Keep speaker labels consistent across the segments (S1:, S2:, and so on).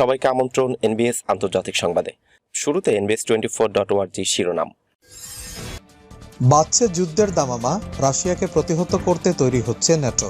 S1: সবাইকে আমন্ত্রণ এনবিএস আন্তর্জাতিক সংবাদে। শুরুতে এনবিএস টোয়েন্টি ফোর ডট ওয়ার্জি শিরোনাম।
S2: বাড়ছে যুদ্ধের দামামা রাশিয়াকে প্রতিহত করতে তৈরি হচ্ছে ন্যাটো।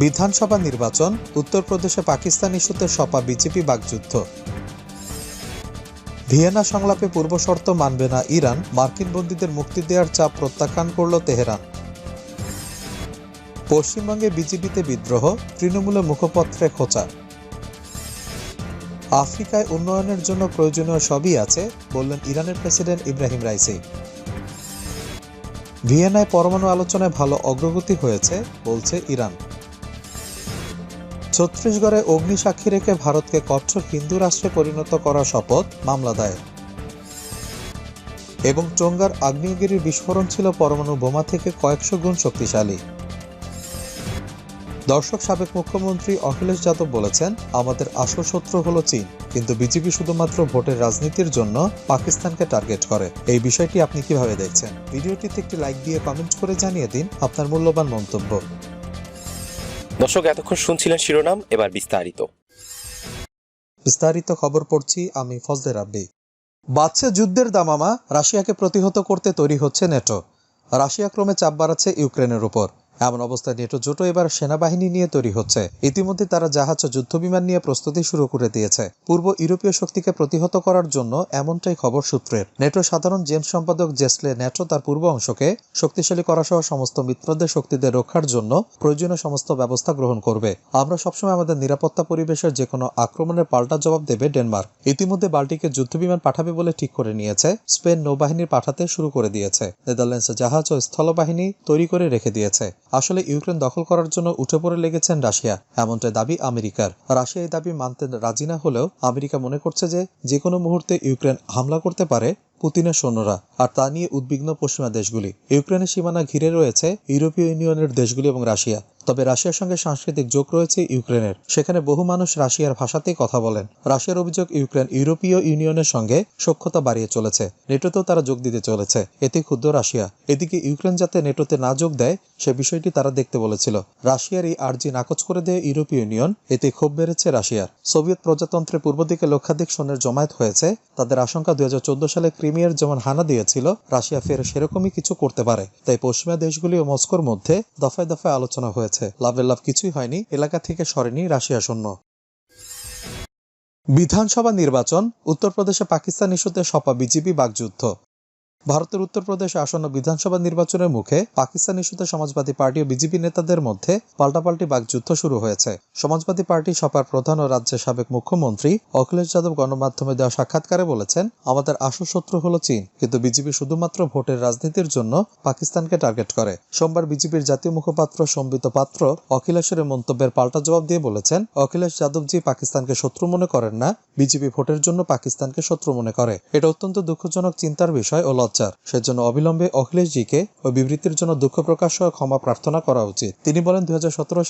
S2: বিধানসভা নির্বাচন, উত্তরপ্রদেশে পাকিস্তান ইস্যুতে সপা বিজেপি বাগযুদ্ধ ভিয়েনা সংলাপে পূর্বশর্ত মানবে না ইরান, মার্কিন বন্দীদের মুক্তি দেওয়ার চাপ প্রত্যাখ্যান করল তেহরান। পশ্চিমবঙ্গে বিজেপিতে বিদ্রোহ তৃণমূলের মুখপত্রে খোঁচা। আফ্রিকায় উন্নয়নের জন্য প্রয়োজনীয় সবই আছে, বললেন ইরানের প্রেসিডেন্ট ইব্রাহিম রাইসি। ভিয়েনায় পরমাণু আলোচনায় ভালো অগ্রগতি হয়েছে, বলছে ইরান। ছত্তিশগড়ে অগ্নি সাক্ষী রেখে ভারতকে কঠোর হিন্দু রাষ্ট্রে পরিণত করার শপথ, মামলা দায়ের। এবং চোঙ্গার আগ্নেয়গিরির বিস্ফোরণ ছিল পরমাণু বোমা থেকে কয়েকশো গুণ শক্তিশালী। দর্শক সাবেক মুখ্যমন্ত্রী অখিলেশ যাদব বলেছেন আমাদের আসল শত্রু হলো চীন কিন্তু বিজেপি শুধুমাত্র ভোটের রাজনীতির জন্য পাকিস্তানকে টার্গেট করে। এই বিষয়টি আপনি কীভাবে দেখছেন? ভিডিওটিতে একটি লাইক দিয়ে কমেন্ট করে জানিয়ে দিন আপনার মূল্যবান মন্তব্য।
S1: দর্শক এতক্ষণ শুনছিলেন শিরোনাম এবার বিস্তারিত।
S2: বিস্তারিত খবর পড়ছি আমি ফজলে রাব্বি বাড়ছে যুদ্ধের দামামা রাশিয়াকে প্রতিহত করতে তৈরি হচ্ছে নেটো। রাশিয়া ক্রমে চাপ বাড়াচ্ছে ইউক্রেনের উপর। এমন অবস্থায় নেটো জোটো এবার সেনাবাহিনী নিয়ে তৈরি হচ্ছে। ইতিমধ্যে তারা জাহাজ ও যুদ্ধবিমান নিয়ে প্রস্তুতি শুরু করে দিয়েছে। পূর্ব ইউরোপীয় শক্তিকে প্রতিহত করার জন্য এমনটাই খবর সূত্রের। নেটো সাধারণ জেমস সম্পাদক জেসলে নেটো তার পূর্ব অংশকে শক্তিশালী করা সহ সমস্ত মিত্রদের শক্তিদের রক্ষার জন্য প্রয়োজনীয় সমস্ত ব্যবস্থা গ্রহণ করবে। আমরা সবসময় আমাদের নিরাপত্তা পরিবেশের যে কোনো আক্রমণের পাল্টা জবাব দেবে ডেনমার্ক। ইতিমধ্যে বাল্টিকে যুদ্ধবিমান পাঠাবে বলে ঠিক করে নিয়েছে। স্পেন নৌবাহিনীর পাঠাতে শুরু করে দিয়েছে। নেদারল্যান্ডসে জাহাজ ও স্থলবাহিনী তৈরি করে রেখে দিয়েছে। আসলে ইউক্রেন দখল করার জন্য উঠে পড়ে লেগেছেন রাশিয়া, এমনটাই দাবি আমেরিকার। রাশিয়া এই দাবি মানতে রাজি না হলেও আমেরিকা মনে করছে যে যে কোনো মুহূর্তে ইউক্রেন হামলা করতে পারে পুতিনের সৈন্যরা। আর তা নিয়ে উদ্বিগ্ন পশ্চিমা দেশগুলি। ইউক্রেনের সীমানা ঘিরে রয়েছে ইউরোপীয় ইউনিয়নের দেশগুলি এবং রাশিয়া। তবে রাশিয়ার সঙ্গে সাংস্কৃতিক যোগ রয়েছে ইউক্রেনের। সেখানে বহু মানুষ রাশিয়ার ভাষাতেই কথা বলেন। রাশিয়ার অভিযোগ, ইউক্রেন ইউরোপীয় ইউনিয়নের সঙ্গে সক্ষতা বাড়িয়ে চলেছে। নেটোতেও তারা যোগ দিতে চলেছে। এতে ক্ষুদ্র রাশিয়া। এদিকে ইউক্রেন যাতে নেটোতে না যোগ দেয়, সে বিষয়টি তারা দেখতে বলেছিল। রাশিয়ার এই আর্জি নাকচ করে দেয় ইউরোপীয় ইউনিয়ন। এতে ক্ষোভ বেড়েছে রাশিয়ার। সোভিয়েত প্রজাতন্ত্রের পূর্ব দিকে লক্ষাধিক সৈন্যের জমায়েত হয়েছে। তাদের আশঙ্কা দুই হাজার চোদ্দ সালে ক্রিমিয়ার যেমন হানা দিয়েছিল, রাশিয়া ফের সেরকমই কিছু করতে পারে। তাই পশ্চিমা দেশগুলি ও মস্কোর মধ্যে দফায় দফায় আলোচনা হয়েছে। লাভের লাভ কিছুই হয়নি। এলাকা থেকে সরেনি রাশিয়া শূন্য বিধানসভা নির্বাচন, উত্তরপ্রদেশে পাকিস্তান ইস্যুতে সপা বিজেপি বাগযুদ্ধ ভারতের উত্তরপ্রদেশে আসন্ন বিধানসভা নির্বাচনের মুখে পাকিস্তান ইস্যুতে সমাজবাদী পার্টি ও বিজেপি নেতাদের মধ্যে পাল্টাপাল্টি বাগযুদ্ধ শুরু হয়েছে। সমাজবাদী পার্টি সপার প্রধান ও রাজ্যের সাবেক মুখ্যমন্ত্রী অখিলেশ যাদব গণমাধ্যমে দেওয়া সাক্ষাৎকারে বলেছেন, আমাদের আসল শত্রু হলো চীন, কিন্তু বিজেপি শুধুমাত্র ভোটের রাজনীতির জন্য পাকিস্তানকে টার্গেট করে। সোমবার বিজেপির জাতীয় মুখপাত্র সম্বিত পাত্র অখিলেশের মন্তব্যের পাল্টা জবাব দিয়ে বলেছেন, অখিলেশ যাদবজি পাকিস্তানকে শত্রু মনে করেন না, বিজেপি ভোটের জন্য পাকিস্তানকে শত্রু মনে করে। এটা অত্যন্ত দুঃখজনক চিন্তার বিষয় ও লজ্জার সেজন্য অবিলম্বে অখিলেশজিকে ওই বিবৃতির জন্য দুঃখ প্রকাশ ও ক্ষমা প্রার্থনা করা উচিত। তিনি বলেন দুই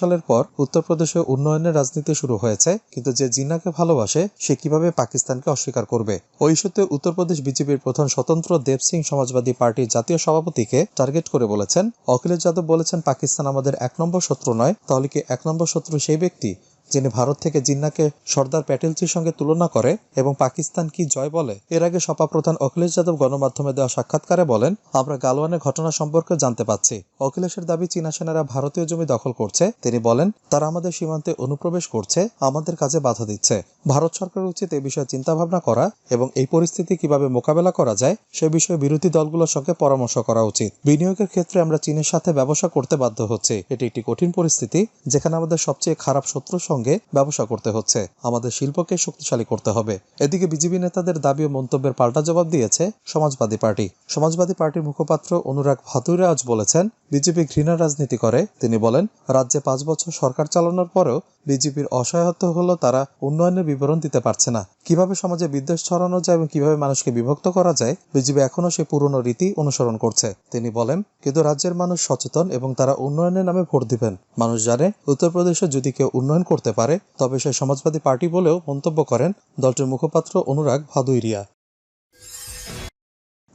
S2: সালের পর উত্তরপ্রদেশে উন্নয়নের রাজনীতি শুরু হয়েছে, কিন্তু যে জিন্নাকে ভালোবাসে, সে কীভাবে পাকিস্তানকে অস্বীকার করবে? ওই ইস্যুতে উত্তরপ্রদেশ বিজেপির প্রধান স্বতন্ত্র দেব সিং সমাজবাদী পার্টির জাতীয় সভাপতিকে টার্গেট করে বলেছেন, অখিলেশ যাদব বলেছেন, পাকিস্তান আমাদের এক নম্বর শত্রু নয়, তাহলে কি এক নম্বর শত্রু সেই ব্যক্তি? যিনি ভারত থেকে জিন্নাকে সর্দার প্যাটেলজির সঙ্গে তুলনা করে এবং পাকিস্তান কি জয় বলে, এর আগে সপা প্রধান অখিলেশ যাদব গণমাধ্যমে দেওয়া সাক্ষাৎকারে বলেন, আমরা গালওয়ানের ঘটনা সম্পর্কে জানতে পাচ্ছি অখিলেশের দাবি চীনা সেনারা ভারতীয় জমি দখল করছে। তিনি বলেন, তারা আমাদের সীমান্তে অনুপ্রবেশ করছে, আমাদের কাজে বাধা দিচ্ছে। ভারত সরকারের উচিত এ বিষয়ে চিন্তাভাবনা করা এবং এই পরিস্থিতি কীভাবে মোকাবেলা করা যায়, সে বিষয়ে বিরোধী দলগুলোর সঙ্গে পরামর্শ করা উচিত। বিনিয়োগের ক্ষেত্রে আমরা চীনের সাথে ব্যবসা করতে বাধ্য হচ্ছে। এটি একটি কঠিন পরিস্থিতি, যেখানে আমাদের সবচেয়ে খারাপ শত্রুর সঙ্গে ব্যবসা করতে হচ্ছে। আমাদের শিল্পকে শক্তিশালী করতে হবে। এদিকে বিজেপি নেতাদের দাবি ও মন্তব্যের পাল্টা জবাব দিয়েছে সমাজবাদী পার্টি। সমাজবাদী পার্টির মুখপাত্র অনুরাগ ভাতুরে আজ বলেছেন, বিজেপি ঘৃণা রাজনীতি করে। তিনি বলেন, রাজ্যে পাঁচ বছর সরকার চালানোর পরেও বিজেপির অসহায়ত্ব হলো তারা উন্নয়নের বিবরণ দিতে পারছে না। কীভাবে সমাজে বিদ্বেষ ছড়ানো যায় এবং কীভাবে মানুষকে বিভক্ত করা যায় বিজেপি এখনও সেই পুরনো রীতি অনুসরণ করছে। তিনি বলেন, কিন্তু রাজ্যের মানুষ সচেতন এবং তারা উন্নয়নের নামে ভোট দিবেন। মানুষ জানে উত্তরপ্রদেশে যদি কেউ উন্নয়ন করতে পারে, তবে সে সমাজবাদী পার্টি বলেও মন্তব্য করেন দলটির মুখপাত্র অনুরাগ ভাদুইরিয়া।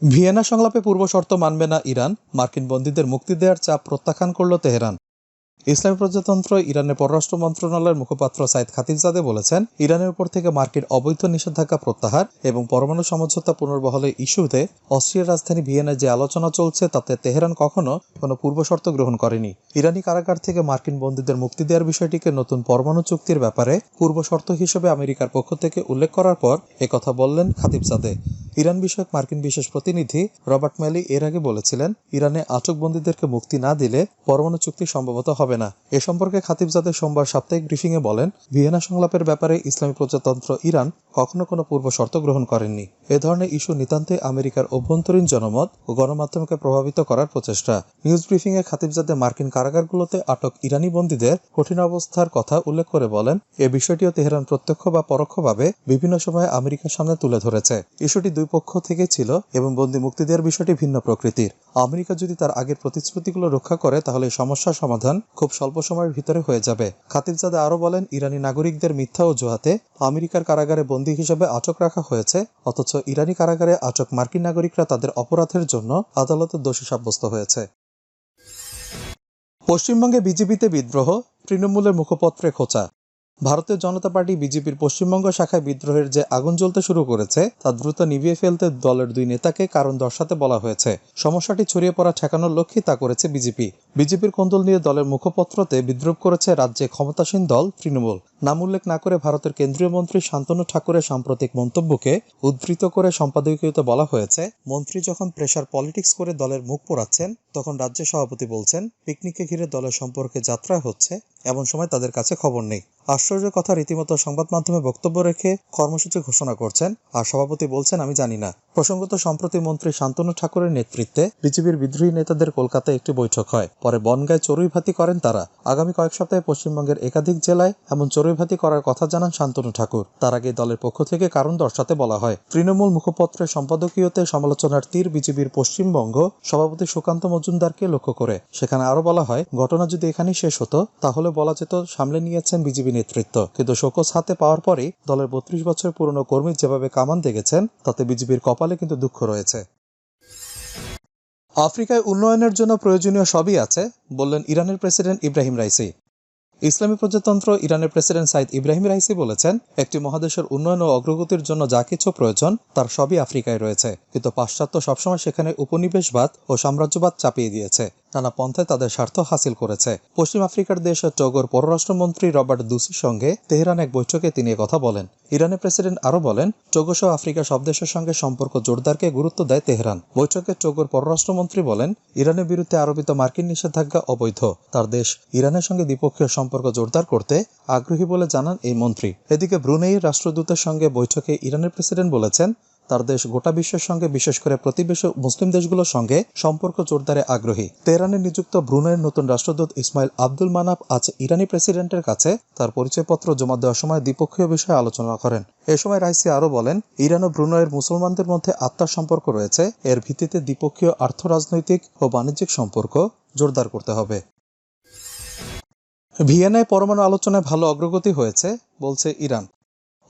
S2: ভিয়েনা সংলাপে পূর্ব শর্ত মানবে না ইরান। মার্কিন বন্দীদের মুক্তি দেওয়ার চাপ প্রত্যাখ্যান করল তেহরান। ইসলামী প্রজাতন্ত্র, ইরানের পররাষ্ট্র মন্ত্রণালয়ের মুখপাত্র সাইদ খাতিবজাদে বলেছেন, ইরানের উপর থেকে মার্কিন অবৈধ নিষেধাজ্ঞা প্রত্যাহার এবং পরমাণু সমঝোতা পুনর্বহলের ইস্যুতে অস্ট্রিয়ার রাজধানী ভিয়েনায় যে আলোচনা চলছে, তাতে তেহরান কখনো কোনো পূর্বশর্ত গ্রহণ করেনি। ইরানি কারাগার থেকে মার্কিন বন্দীদের মুক্তি দেওয়ার বিষয়টিকে নতুন পরমাণু চুক্তির ব্যাপারে পূর্বশর্ত হিসেবে আমেরিকার পক্ষ থেকে উল্লেখ করার পর একথা বললেন খাতিবজাদে ইরান বিষয়ক মার্কিন বিশেষ প্রতিনিধি রবার্ট ম্যালি এর আগে বলেছিলেন, ইরানে আটক বন্দীদেরকে মুক্তি না দিলে পরমাণু চুক্তি সম্ভবত হবে না। এ সম্পর্কে খাতিবজাদে সোমবার সাপ্তাহিক ব্রিফিংয়ে বলেন, ভিয়েনা সংলাপের ব্যাপারে ইসলামী প্রজাতন্ত্র ইরান কখনো কোনো পূর্ব শর্ত গ্রহণ করেননি। এ ধরনের ইস্যু নিতান্তই আমেরিকার অভ্যন্তরীণ জনমত ও গণমাধ্যমকে প্রভাবিত করার প্রচেষ্টা। নিউজ ব্রিফিংয়ে খাতিবজাদে মার্কিন কারাগারগুলোতে আটক ইরানি বন্দীদের কঠিন অবস্থার কথা উল্লেখ করে বলেন, এ বিষয়টিও তেহরান প্রত্যক্ষ বা পরোক্ষভাবে বিভিন্ন সময়ে আমেরিকার সামনে তুলে ধরেছে। ইস্যুটি দুই পক্ষ থেকে ছিল এবং বন্দী মুক্তি দেওয়ার বিষয়টি ভিন্ন প্রকৃতির। আমেরিকা যদি তার আগের প্রতিশ্রুতিগুলো রক্ষা করে, তাহলে এই সমস্যার সমাধান খুব স্বল্প সময়ের ভিতরে হয়ে যাবে। খাতিবজাদে আরও বলেন, ইরানি নাগরিকদের মিথ্যা অজুহাতে আমেরিকার কারাগারে বন্দী হিসেবে আটক রাখা হয়েছে, অথচ ইরানি কারাগারে আটক মার্কিন নাগরিকরা তাদের অপরাধের জন্য আদালতে দোষী সাব্যস্ত হয়েছে। পশ্চিমবঙ্গে বিজেপিতে বিদ্রোহ, তৃণমূলের মুখপত্রে খোঁচা। ভারতীয় জনতা পার্টি বিজেপির পশ্চিমবঙ্গ শাখায় বিদ্রোহের যে আগুন জ্বলতে শুরু করেছে, তা দ্রুত নিভিয়ে ফেলতে দলের দুই নেতাকে কারণ দর্শাতে বলা হয়েছে। সমস্যাটি ছড়িয়ে পড়া ঠেকানোর লক্ষ্যে তা করেছে বিজেপি। বিজেপির কোন্দল নিয়ে দলের মুখপত্রতে বিদ্রুপ করেছে রাজ্যে ক্ষমতাসীন দল তৃণমূল। নাম উল্লেখ না করে ভারতের কেন্দ্রীয় মন্ত্রী শান্তনু ঠাকুরের সাম্প্রতিক মন্তব্যকে উদ্ধৃত করে সম্পাদকীয়তে বলা হয়েছে, মন্ত্রী যখন প্রেশার পলিটিক্স করে দলের মুখ পোড়াচ্ছেন, তখন রাজ্য সভাপতি বলছেন, পিকনিকে ঘিরে দলের সম্পর্কে যাত্রা হচ্ছে, এমন সময় তাদের কাছে খবর নেই। আশ্চর্যের কথা, রীতিমতো সংবাদ মাধ্যমে বক্তব্য রেখে কর্মসূচি ঘোষণা করছেন, আর সভাপতি বলছেন, আমি জানি না। প্রসঙ্গত, সম্প্রতি মন্ত্রী শান্তনু ঠাকুরের নেতৃত্বে বিজেপির বিদ্রোহী নেতাদের কলকাতায় একটি বৈঠক হয়। পরে বনগায় চড়ুইভাতি করেন তারা। আগামী কয়েক সপ্তাহে পশ্চিমবঙ্গের একাধিক জেলায় এমন চড়ুইভাতি করার কথা জানান শান্তনু ঠাকুর। তার আগে দলের পক্ষ থেকে কারণ দর্শাতে বলা হয়। তৃণমূল মুখপত্রের সম্পাদকীয়তে সমালোচনার তীর বিজেপির পশ্চিমবঙ্গ সভাপতি সুকান্ত মজুমদারকে লক্ষ্য করে। সেখানে আরও বলা হয়, ঘটনা যদি এখানেই শেষ হতো, তাহলে বলা যেত সামলে নিয়েছেন বিজেপি নেতৃত্ব। কিন্তু শোকস হাতে পাওয়ার পরেই দলের বত্রিশ বছর পুরনো কর্মী যেভাবে কামান দেখেছেন, তাতে বিজেপির কপালে কিন্তু দুঃখ রয়েছে। আফ্রিকায় উন্নয়নের জন্য প্রয়োজনীয় সবই আছে, বললেন ইরানের প্রেসিডেন্ট ইব্রাহিম রাইসি। ইসলামী প্রজাতন্ত্র ইরানের প্রেসিডেন্ট সাইদ ইব্রাহিম রাইসি বলেছেন, একটি মহাদেশের উন্নয়ন ও অগ্রগতির জন্য যা কিছু প্রয়োজন, তার সবই আফ্রিকায় রয়েছে। কিন্তু পাশ্চাত্য সবসময় সেখানে উপনিবেশবাদ ও সাম্রাজ্যবাদ চাপিয়ে দিয়েছে। নানা পন্থায় তাদের স্বার্থ হাসিল করেছে। পশ্চিম আফ্রিকার দেশ টোগোর পররাষ্ট্রমন্ত্রী রবার্ট দুসির সঙ্গে তেহরান এক বৈঠকে তিনি কথা বলেন। ইরানের প্রেসিডেন্ট আরও বলেন, টোগো সহ আফ্রিকার সব দেশের সঙ্গে সম্পর্ক জোরদারকে গুরুত্ব দেয় তেহরান। বৈঠকে টোগোর পররাষ্ট্রমন্ত্রী বলেন, ইরানের বিরুদ্ধে আরোপিত মার্কিন নিষেধাজ্ঞা অবৈধ। তার দেশ ইরানের সঙ্গে দ্বিপক্ষীয় সম্পর্ক জোরদার করতে আগ্রহী বলে জানান এই মন্ত্রী। এদিকে ব্রুনেই রাষ্ট্রদূতের সঙ্গে বৈঠকে ইরানের প্রেসিডেন্ট বলেছেন তার দেশ গোটা বিশ্বের সঙ্গে, বিশেষ করে প্রতিবেশী মুসলিম দেশগুলোর সঙ্গে সম্পর্ক জোরদারে আগ্রহী। তেহরানে নিযুক্ত ব্রুনেইয়ের নতুন রাষ্ট্রদূত ইসমাইল আব্দুল মানাব আজ ইরানি প্রেসিডেন্টের কাছে তার পরিচয়পত্র জমা দেওয়ার সময় দ্বিপক্ষীয় বিষয়ে আলোচনা করেন। এ সময় রাইসি আরও বলেন, ইরান ও ব্রুনেইয়ের মুসলমানদের মধ্যে আত্মার সম্পর্ক রয়েছে, এর ভিত্তিতে দ্বিপক্ষীয় আর্থ রাজনৈতিক ও বাণিজ্যিক সম্পর্ক জোরদার করতে হবে। ভিয়েনায় পরমাণু আলোচনায় ভালো অগ্রগতি হয়েছে, বলছে ইরান।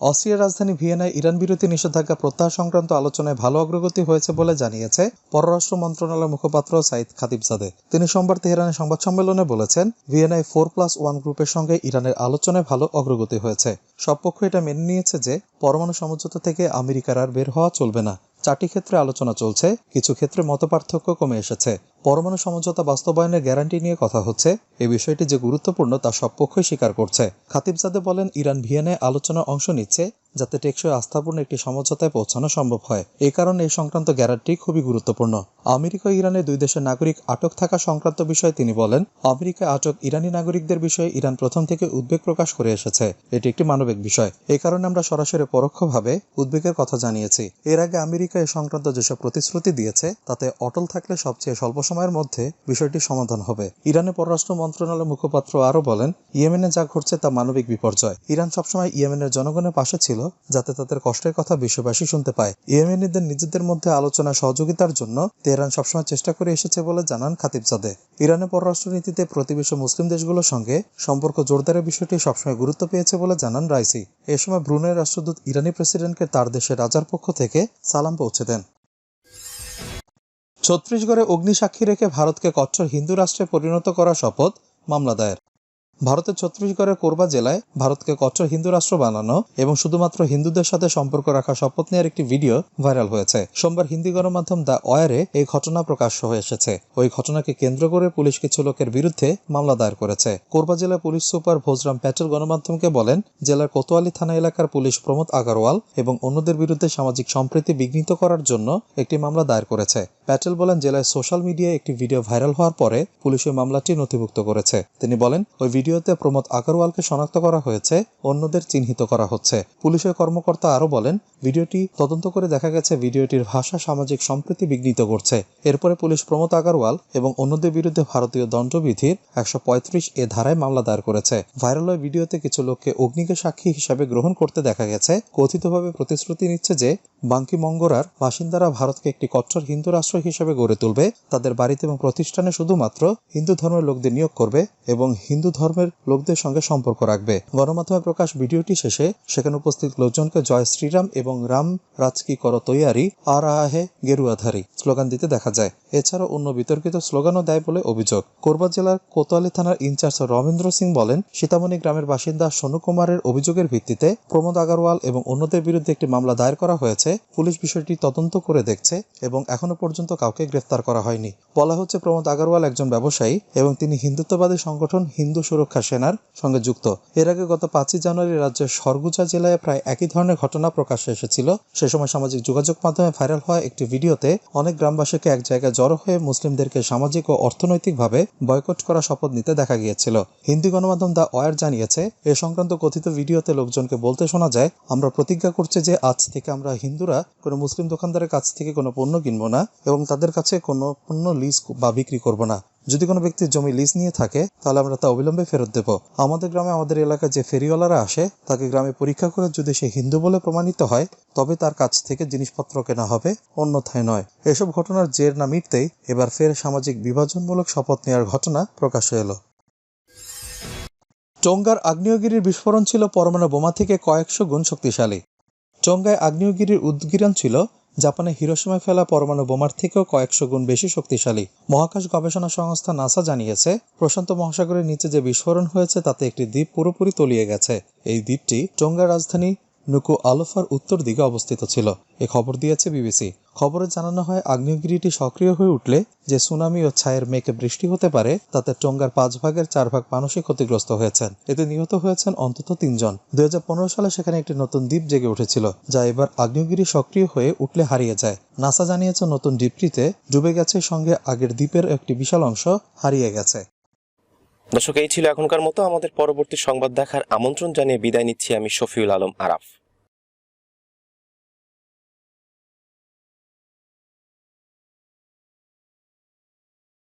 S2: অস্ট্রিয়ার রাজধানী ভিয়েনায় ইরান বিরোধী নিষেধাজ্ঞা প্রত্যাহার সংক্রান্ত আলোচনায় ভালো অগ্রগতি হয়েছে বলে জানিয়েছে পররাষ্ট্র মন্ত্রণালয়ের মুখপাত্র সাইদ খাতিবজাদে তিনি সোমবার তেহরানের সংবাদ সম্মেলনে বলেছেন, ভিয়েনায় ফোর প্লাস ওয়ান গ্রুপের সঙ্গে ইরানের আলোচনায় ভালো অগ্রগতি হয়েছে। সব পক্ষ এটা মেনে নিয়েছে যে, পরমাণু সমঝোতা থেকে আমেরিকার আর বের হওয়া চলবে না। চারটি ক্ষেত্রে আলোচনা চলছে, কিছু ক্ষেত্রে মতপার্থক্য কমে এসেছে। পরমাণু সমঝোতা বাস্তবায়নের গ্যারান্টি নিয়ে কথা হচ্ছে। এই বিষয়টি যে গুরুত্বপূর্ণ তা সব পক্ষই স্বীকার করছে। খাতিবজাদে বলেন, ইরান ভিয়েনায় আলোচনা অংশ নিচ্ছে যাতে টেকসই আস্থাপূর্ণ একটি সমঝোতায় পৌঁছানো সম্ভব হয়। এই কারণে এই সংক্রান্ত গ্যারান্টি খুবই গুরুত্বপূর্ণ। আমেরিকা ও ইরানের দুই দেশের নাগরিক আটক থাকা সংক্রান্ত বিষয়ে তিনি বলেন, আমেরিকায় আটক ইরানি নাগরিকদের বিষয়ে ইরান প্রথম থেকে উদ্বেগ প্রকাশ করে এসেছে। এটি একটি মানবিক বিষয়। এই কারণে আমরা সরাসরি পরোক্ষভাবে উদ্বেগের কথা জানিয়েছি। এর আগে আমেরিকা এ সংক্রান্ত যেসব প্রতিশ্রুতি দিয়েছে, তাতে অটল থাকলে সবচেয়ে স্বল্প সময়ের মধ্যে বিষয়টি সমাধান হবে। ইরানের পররাষ্ট্র মন্ত্রণালয়ের মুখপাত্র আরও বলেন, ইয়েমেনে যা ঘটছে তা মানবিক বিপর্যয়। ইরান সবসময় ইয়েমেনের জনগণের পাশে ছিল, যাতে তাদের কষ্টের কথা বিশ্ববাসী শুনতে পায়। ইয়েমেনিদের নিজেদের মধ্যে আলোচনা সহযোগিতার জন্য তেহরান সবসময় চেষ্টা করে এসেছে বলে জানান খাতিবজাদে। ইরানের পররাষ্ট্রনীতিতে প্রতিবেশী মুসলিম দেশগুলোর সঙ্গে সম্পর্ক জোরদারের বিষয়টি সবসময় গুরুত্ব পেয়েছে বলে জানান রাইসি। এ সময় ব্রুনের রাষ্ট্রদূত ইরানি প্রেসিডেন্টকে তার দেশের রাজার পক্ষ থেকে সালাম পৌঁছে দেন। ছত্তিশগড়ে অগ্নিসাক্ষী রেখে ভারতকে কচ্ছর হিন্দু রাষ্ট্রে পরিণত করার শপথ মামলা দায়ের। ভারতের ছত্তিশগড়ের কোরবা জেলায় ভারতকে কট্টর হিন্দু রাষ্ট্র বানানো এবং শুধুমাত্র হিন্দুদের সাথে সম্পর্ক রাখা শপথ নেওয়ার একটি ভিডিও ভাইরাল হয়েছে। সোমবার হিন্দি গণমাধ্যম দ্য ওয়ারে এই ঘটনা প্রকাশ্য হয়ে এসেছে। ওই ঘটনাকে কেন্দ্র করে পুলিশ কিছু লোকের বিরুদ্ধে মামলা দায়ের করেছে। কোরবা জেলা পুলিশ সুপার ভোজরাম প্যাটেল গণমাধ্যমকে বলেন, জেলার কোতোয়ালি থানা এলাকার পুলিশ প্রমোদ আগারওয়াল এবং অন্যদের বিরুদ্ধে সামাজিক সম্প্রীতি বিঘ্নিত করার জন্য একটি মামলা দায়ের করেছে। প্যাটেল বলেন, জেলায় সোশ্যাল মিডিয়ায় একটি ভিডিও ভাইরাল হওয়ার পরে পুলিশ ওই মামলাটি নথিভুক্ত করেছে। তিনি বলেন, ওই ভিডিওতে প্রমোদ আগারওয়ালকে শনাক্ত করা হয়েছে, অন্যদের চিহ্নিত করা হচ্ছে। পুলিশের কর্মকর্তা আরও বলেন, ভিডিওটি তদন্ত করে দেখা গেছে ভিডিওটির ভাষা সামাজিক সম্প্রীতি বিঘ্নিত করছে। এরপরে পুলিশ প্রমোদ আগারওয়াল এবং অন্যদের বিরুদ্ধে ভারতীয় দণ্ডবিধির একশো পঁয়ত্রিশ এ ধারায় মামলা দায়ের করেছে। ভাইরাল ওই ভিডিওতে কিছু লোককে অগ্নিকে সাক্ষী হিসাবে গ্রহণ করতে দেখা গেছে। কথিতভাবে প্রতিশ্রুতি নিচ্ছে যে, বাঙ্কি মঙ্গরার বাসিন্দারা ভারতকে একটি কট্টর হিন্দু রাষ্ট্র হিসেবে গড়ে তুলবে। তাদের বাড়িতে এবং প্রতিষ্ঠানে শুধুমাত্র হিন্দু ধর্মের লোকদের নিয়োগ করবে এবং হিন্দু ধর্মের লোকদের সঙ্গে সম্পর্ক রাখবে। গণমাধ্যমে প্রকাশ ভিডিওটি শেষে সেখানে উপস্থিত লোকজনকে জয় শ্রীরাম এবং রাম রাজকি কর তৈয়ারি, আর আহে গেরুয়াধারী স্লোগান দিতে দেখা যায়। এছাড়াও অন্য বিতর্কিত স্লোগানও দেয় বলে অভিযোগ। কোরবা জেলার কোতোয়ালি থানার ইনচার্জ রবীন্দ্র সিং বলেন, সীতামণি গ্রামের বাসিন্দা সোনু কুমারের অভিযোগের ভিত্তিতে প্রমোদ আগারওয়াল এবং অন্যদের বিরুদ্ধে একটি মামলা দায়ের করা হয়েছে। পুলিশ বিষয়টি তদন্ত করে দেখছে এবং এখনও পর্যন্ত কাউকে গ্রেফতার করা হয়নি। বলা হচ্ছে প্রমোদ আগারওয়াল একজন ব্যবসায়ী এবং তিনি হিন্দুত্ববাদী সংগঠন হিন্দু সুরক্ষা সেনার সঙ্গে যুক্ত। এর আগে গত পাঁচই জানুয়ারি রাজ্যের সরগুজা জেলায় প্রায় একই ধরনের ঘটনা প্রকাশ্যে এসেছিল। সে সময় সামাজিক যোগাযোগ মাধ্যমে ভাইরাল হওয়া একটি ভিডিওতে অনেক গ্রামবাসীকে এক জায়গায় জড়ো হয়ে মুসলিমদেরকে সামাজিক ও অর্থনৈতিকভাবে বয়কট করা শপথ নিতে দেখা গিয়েছিল। হিন্দি গণমাধ্যম দ্য ওয়ার জানিয়েছে, এ সংক্রান্ত কথিত ভিডিওতে লোকজনকে বলতে শোনা যায়, আমরা প্রতিজ্ঞা করছি যে আজ থেকে আমরা হিন্দুরা কোনো মুসলিম দোকানদারের কাছ থেকে কোনো পণ্য কিনবো না এবং তাদের কাছে কোনো পণ্য লিজ বা বিক্রি করব না। যদি কোনো ব্যক্তির জমি লিজ নিয়ে থাকে, তাহলে আমরা তা অবিলম্বে ফেরত দেব। আমাদের গ্রামে আমাদের এলাকায় যে ফেরিওয়ালারা আসে, তাকে গ্রামে পরীক্ষা করে যদি সে হিন্দু বলে প্রমাণিত হয়, তবে তার কাছ থেকে জিনিসপত্র কেনা হবে, অন্যথায় নয়। এসব ঘটনার জের না মিটতেই এবার ফের সামাজিক বিভাজনমূলক শপথ নেওয়ার ঘটনা প্রকাশ্যে এলো। টোঙ্গার আগ্নেয়গিরির বিস্ফোরণ ছিল পরমাণু বোমা থেকে কয়েকশো গুণ শক্তিশালী। টোঙ্গায় আগ্নেয়গিরির উদ্গীরণ ছিল জাপানে হিরোসীমায় ফেলা পরমাণু বোমার থেকেও কয়েকশো গুণ বেশি শক্তিশালী। মহাকাশ গবেষণা সংস্থা নাসা জানিয়েছে, প্রশান্ত মহাসাগরের নিচে যে বিস্ফোরণ হয়েছে তাতে একটি দ্বীপ পুরোপুরি তলিয়ে গেছে। এই দ্বীপটি টোঙ্গা রাজধানী নুকু আলোফার উত্তর দিকে অবস্থিত ছিল। এ খবর দিয়েছে বিবিসি। খবরে জানানো হয়, আগ্নেয়গিরিটি সক্রিয় হয়ে উঠলে যে সুনামি ও ছায়ের মেঘে বৃষ্টি হতে পারে, তাতে টঙ্গার পাঁচ ভাগের চার ভাগ মানুষই ক্ষতিগ্রস্ত হয়েছেন। এতে নিহত হয়েছেন অন্তত তিনজন। দুই সালে সেখানে একটি নতুন দ্বীপ জেগে উঠেছিল, যা এবার আগ্নেয়গিরি সক্রিয় হয়ে উঠলে হারিয়ে যায়। নাসা জানিয়েছে, নতুন দ্বীপটিতে ডুবে গেছে সঙ্গে আগের দ্বীপের একটি বিশাল অংশ হারিয়ে গেছে।
S1: দর্শক, এই ছিল এখনকার মতো। আমাদের পরবর্তী সংবাদ দেখার আমন্ত্রণ জানিয়ে বিদায় নিচ্ছি আমি শফিউল আলম আরাফ।